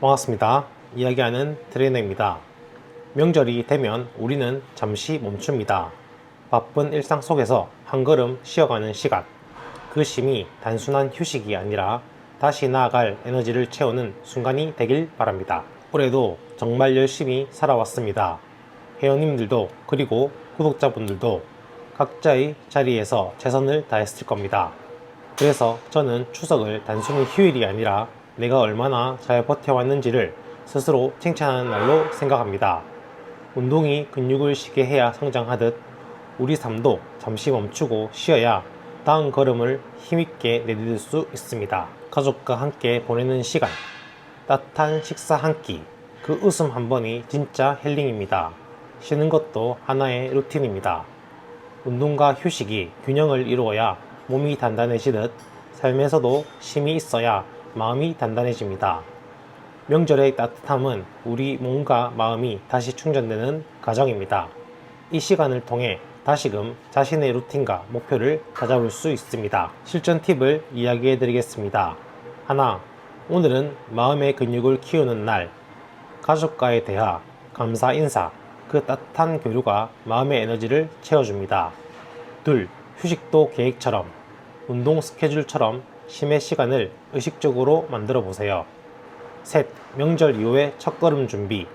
반갑습니다. 이야기하는 트레이너입니다. 명절이 되면 우리는 잠시 멈춥니다. 바쁜 일상 속에서 한 걸음 쉬어가는 시간. 그 쉼이 단순한 휴식이 아니라 다시 나아갈 에너지를 채우는 순간이 되길 바랍니다. 올해도 정말 열심히 살아왔습니다. 회원님들도 그리고 구독자분들도 각자의 자리에서 최선을 다했을 겁니다. 그래서 저는 추석을 단순히 휴일이 아니라 내가 얼마나 잘 버텨왔는지를 스스로 칭찬하는 날로 생각합니다. 운동이 근육을 쉬게 해야 성장하듯 우리 삶도 잠시 멈추고 쉬어야 다음 걸음을 힘있게 내딛을 수 있습니다. 가족과 함께 보내는 시간, 따뜻한 식사 한 끼, 그 웃음 한 번이 진짜 힐링입니다. 쉬는 것도 하나의 루틴입니다. 운동과 휴식이 균형을 이루어야 몸이 단단해지듯 삶에서도 쉼이 있어야 마음이 단단해집니다. 명절의 따뜻함은 우리 몸과 마음이 다시 충전되는 과정입니다. 이 시간을 통해 다시금 자신의 루틴과 목표를 찾아볼 수 있습니다. 실전 팁을 이야기해 드리겠습니다. 하나, 오늘은 마음의 근육을 키우는 날. 가족과의 대화, 감사 인사, 그 따뜻한 교류가 마음의 에너지를 채워줍니다. 둘, 휴식도 계획처럼, 운동 스케줄처럼 쉼의 시간을 의식적으로 만들어 보세요. 셋, 명절 이후의 첫걸음 준비.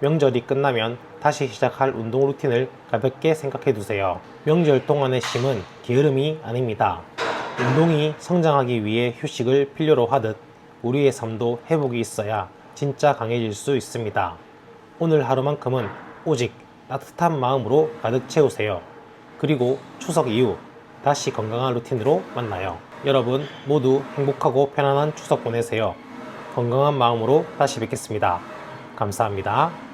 명절이 끝나면 다시 시작할 운동 루틴을 가볍게 생각해 두세요. 명절 동안의 쉼은 게으름이 아닙니다. 운동이 성장하기 위해 휴식을 필요로 하듯 우리의 삶도 회복이 있어야 진짜 강해질 수 있습니다. 오늘 하루만큼은 오직 따뜻한 마음으로 가득 채우세요. 그리고 추석 이후 다시 건강한 루틴으로 만나요. 여러분 모두 행복하고 편안한 추석 보내세요. 건강한 마음으로 다시 뵙겠습니다. 감사합니다.